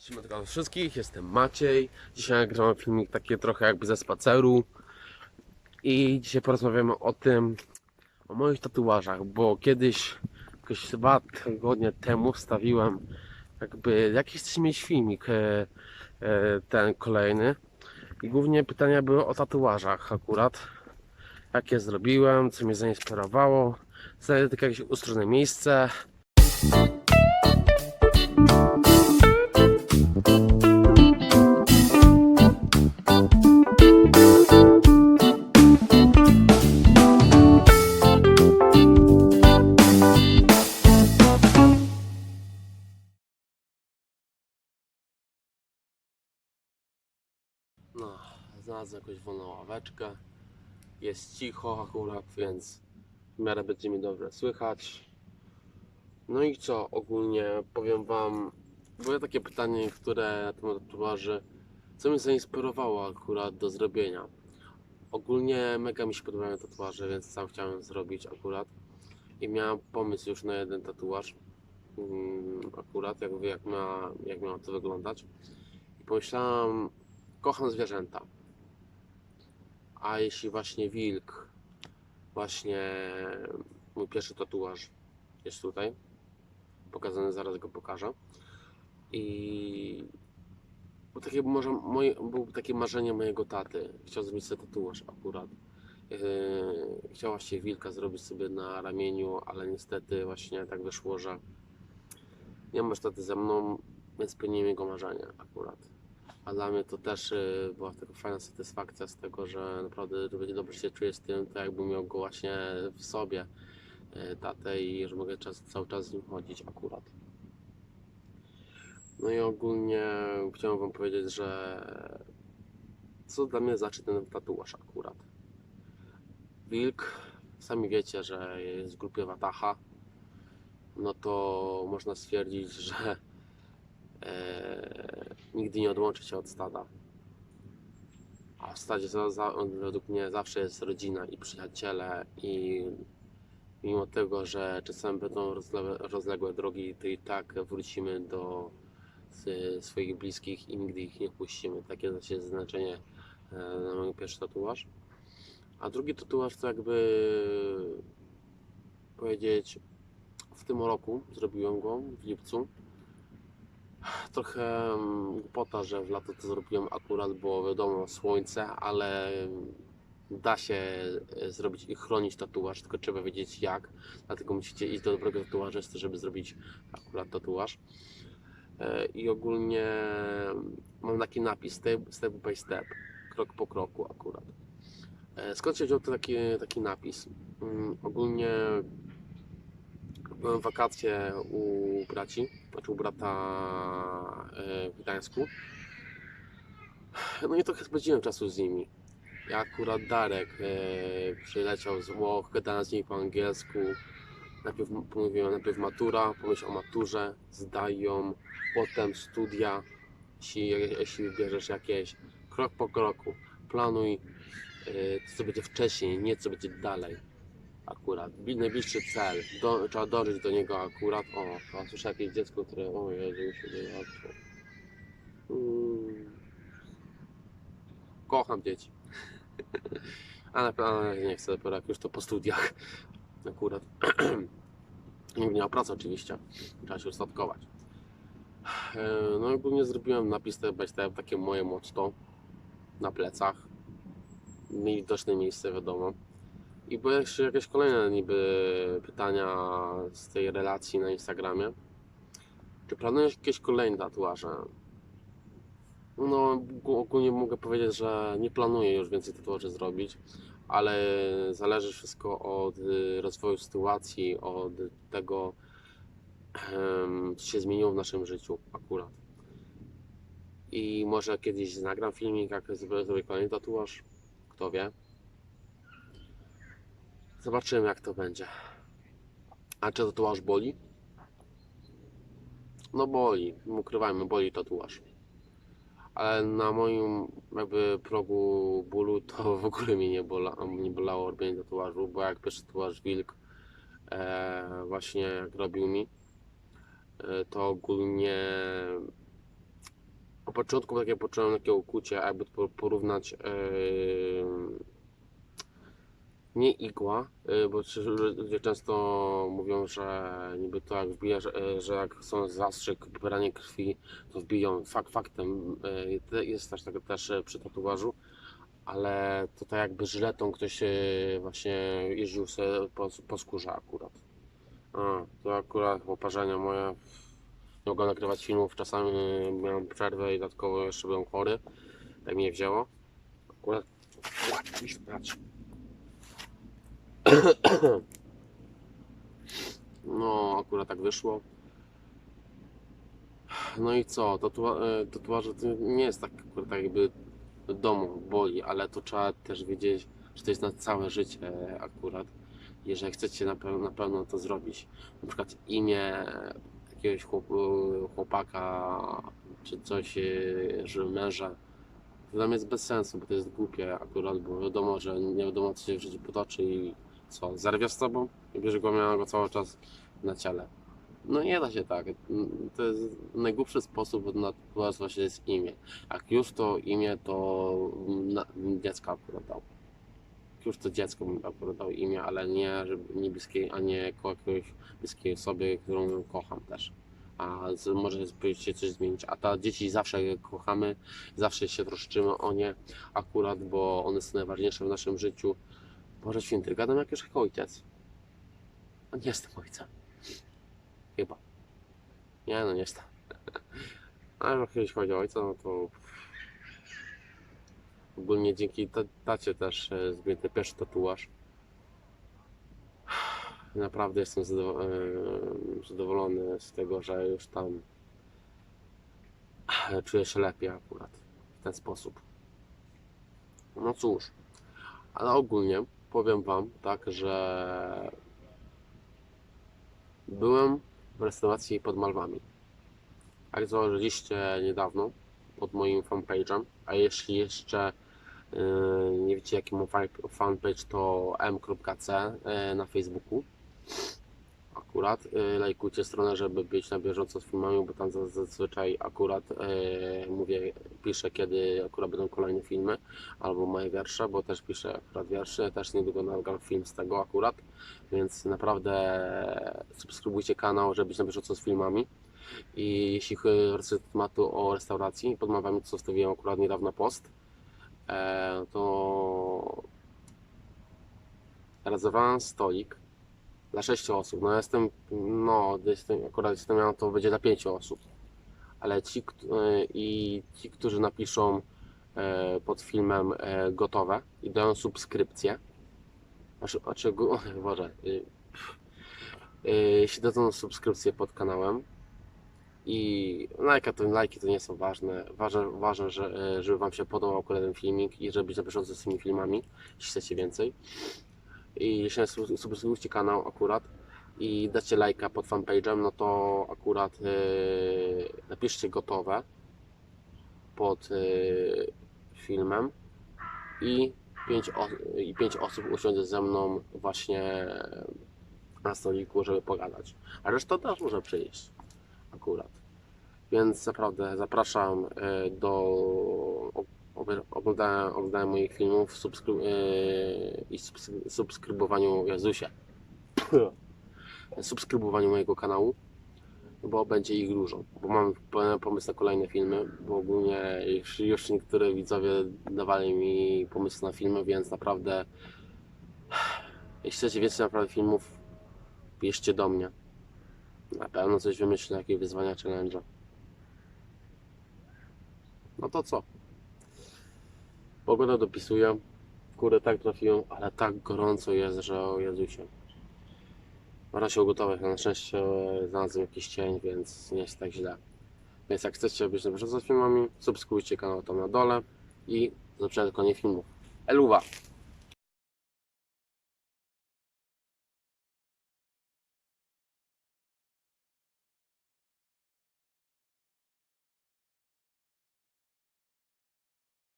Siemanko wszystkich, jestem Maciej. Dzisiaj nagrywam filmik taki trochę jakby ze spaceru. I dzisiaj porozmawiamy o tym, o moich tatuażach, bo kiedyś, jakieś dwa tygodnie temu wstawiłem jakby jakiś chcecie mieć filmik, e, e, ten kolejny. I głównie pytania były o tatuażach akurat. Jakie zrobiłem, co mnie zainspirowało. Znajdę tylko jakieś ustronne miejsce. Znalazłem jakąś wolną ławeczkę. Jest cicho akurat, więc w miarę będzie mi dobrze słychać. No i co, ogólnie powiem Wam, było takie pytanie, które na temat tatuaży, co mnie zainspirowało akurat do zrobienia. Ogólnie mega mi się podobają tatuaże, więc sam chciałem zrobić akurat. I miałem pomysł już na jeden tatuaż. mm, Akurat, jak, jak, jak miało to wyglądać. I pomyślałem, kocham zwierzęta. A jeśli właśnie wilk, właśnie mój pierwszy tatuaż jest tutaj, pokazany, zaraz go pokażę. I było takie, może moje, było takie marzenie mojego taty. Chciał zrobić sobie tatuaż akurat. Yy, chciał właśnie wilka zrobić sobie na ramieniu, ale niestety właśnie tak wyszło, że nie masz taty ze mną, więc spełniłem jego marzenie akurat. A dla mnie to też y, była taka fajna satysfakcja z tego, że naprawdę będzie dobrze się czuję z tym, to jakbym miał go właśnie w sobie, y, tatę i że mogę czas, cały czas z nim chodzić akurat. No i ogólnie chciałem Wam powiedzieć, że co dla mnie znaczy ten tatuaż akurat. Wilk, sami wiecie, że jest w grupie Wataha, no to można stwierdzić, że nigdy nie odłączy się od stada. A w stadzie za, za, według mnie zawsze jest rodzina i przyjaciele i mimo tego, że czasem będą rozle, rozległe drogi, to i tak wrócimy do s- swoich bliskich i nigdy ich nie puścimy. Takie znaczy znaczenie e, na mój pierwszy tatuaż. A drugi tatuaż to jakby powiedzieć w tym roku zrobiłem go w lipcu trochę mm, głupota, że w lato to zrobiłem akurat, bo wiadomo, słońce, ale da się e, zrobić i chronić tatuaż, tylko trzeba wiedzieć jak. Dlatego musicie iść do dobrego tatuażysty, żeby zrobić akurat tatuaż. E, I ogólnie mam taki napis step, step by step, krok po kroku akurat. E, Skąd się wziął taki, taki napis? Mm, Ogólnie byłem wakacje u braci, znaczy u brata e, w Gdańsku. No i trochę spędziłem czasu z nimi. Ja akurat Darek e, przyleciał z Włoch, gadałem z nimi po angielsku. Najpierw mówiłem najpierw matura, pomyśl o maturze, zdają, potem studia. Jeśli, jeśli wybierzesz jakieś krok po kroku, planuj e, co będzie wcześniej, nie co będzie dalej akurat. Najbliższy cel, do, trzeba dążyć do niego akurat. O, a słyszę jakieś dziecko, które. O Jezu, mi się dzieje. Mm. Kocham dzieci. Ale, ale nie chcę dopiero jak już to po studiach. Akurat. Nie miała pracy oczywiście. Trzeba się ustatkować. No i ogólnie zrobiłem napis step takie moje motto na plecach. Widoczne miejsce wiadomo. I były jeszcze jakieś kolejne niby pytania z tej relacji na Instagramie. Czy planujesz jakieś kolejne tatuaże? No ogólnie mogę powiedzieć, że nie planuję już więcej tatuaży zrobić, ale zależy wszystko od y, rozwoju sytuacji, od tego, co się zmieniło w naszym życiu akurat. I może kiedyś nagram filmik, jak zrobię kolejny tatuaż, kto wie. Zobaczymy jak to będzie. A czy tatuaż boli? No boli, ukrywajmy, boli tatuaż. Ale na moim jakby progu bólu to w ogóle mnie nie, bola, nie bolało robienie tatuażu, bo jak pierwszy tatuaż wilk e, właśnie jak robił mi, e, to ogólnie Po początku takie poczułem takie ukucie, jakby to porównać yy, nie igła, yy, bo ludzie często mówią, że niby to jak yy, że jak są zastrzyk, branie krwi, to wbiją. Fakt faktem yy, jest też tak też przy tatuażu, ale to tak jakby żyletą ktoś właśnie jeździł sobie po, po skórze akurat. A, to akurat poparzenia moje. Nie mogłem nagrywać filmów, czasami miałem przerwę i dodatkowo jeszcze byłem chory. Tak mnie wzięło. Akurat. No, akurat tak wyszło. No i co? Tatua- e, Tatuaże to nie jest tak, akurat tak jakby do domu boli, ale to trzeba też wiedzieć, że to jest na całe życie akurat. Jeżeli chcecie na pewno, na pewno to zrobić. Na przykład imię jakiegoś chłop, chłopaka czy coś, e, że męża. To dla mnie jest bez sensu, bo to jest głupie akurat, bo wiadomo, że nie wiadomo co się w życiu potoczy i co, zerwie z tobą i bierze go, miała go cały czas na ciele. No nie da się tak. To jest najgłupszy sposób na to właśnie jest imię. Jak już to imię, to na, dziecko akurat dał. Już to dziecko bym akurat dał imię, ale nie, żeby nie bliskiej, a nie jakiejś bliskiej osoby, którą kocham też. A z, może się coś zmienić. A ta dzieci zawsze je kochamy, zawsze się troszczymy o nie akurat, bo one są najważniejsze w naszym życiu. Boże święty, gadam jak już jako ojciec. A nie jestem ojcem. Chyba. Nie no, nie jestem. Ale jeśli chodzi o ojca, no to ogólnie dzięki ta- tacie też e, zrobiłem ten pierwszy tatuaż. Naprawdę jestem e, zadowolony z tego, że już tam e, czuję się lepiej akurat w ten sposób. No cóż, ale ogólnie powiem Wam tak, że byłem w restauracji pod Malwami. Jak założyliście niedawno pod moim fanpage'em, a jeśli jeszcze yy, nie wiecie jaki mam fa- fanpage to m.c yy, na Facebooku akurat yy, lajkujcie stronę, żeby być na bieżąco z filmami, bo tam za- zazwyczaj akurat yy, mówię, piszę kiedy akurat będą kolejne filmy albo moje wiersze, bo też piszę akurat wiersze, też niedługo nagram film z tego akurat, więc naprawdę subskrybujcie kanał, żeby być na bieżąco z filmami. I jeśli chodzi o tematu o restauracji, pod Mawami, co zostawiłem akurat niedawno post, e, to rezerwowałem stolik dla 6 osób. No jestem, no jestem, akurat jestem miał to będzie dla 5 osób. Ale ci e, i ci, którzy napiszą e, pod filmem e, gotowe i dają subskrypcję, znaczy, znaczy Boże, jeśli dadzą subskrypcję pod kanałem, i lajka to lajki to nie są ważne. Ważne, ważne że, żeby Wam się podobał ten filmik i żeby być na bieżąco z tymi filmami, jeśli chcecie więcej. I sub- subskrybujcie kanał akurat i dacie lajka pod fanpage'em, no to akurat e, napiszcie gotowe pod e, filmem i 5 i osób usiądzie ze mną właśnie na stoliku, żeby pogadać. A reszta też może przyjść akurat. Więc naprawdę zapraszam e, do oglądania, oglądania moich filmów subskry- e, i subs- subskrybowaniu Jezusie. subskrybowaniu mojego kanału, bo będzie ich dużo. Bo mam pomysł na kolejne filmy, bo ogólnie już, już niektóre widzowie dawali mi pomysł na filmy, więc naprawdę jeśli chcecie więcej naprawdę filmów, piszcie do mnie. Na pewno coś wymyślę, jakieś wyzwania, challenge. No to co? Pogoda dopisuje. Kurde, tak trafiłem, ale tak gorąco jest, że o Jezusie. Można się ugotować, na szczęście znalazłem jakiś cień, więc nie jest tak źle. Więc jak chcecie być na bieżąco filmami, subskrybujcie kanał tam na dole i zobaczycie kolejnych filmów. Eluwa!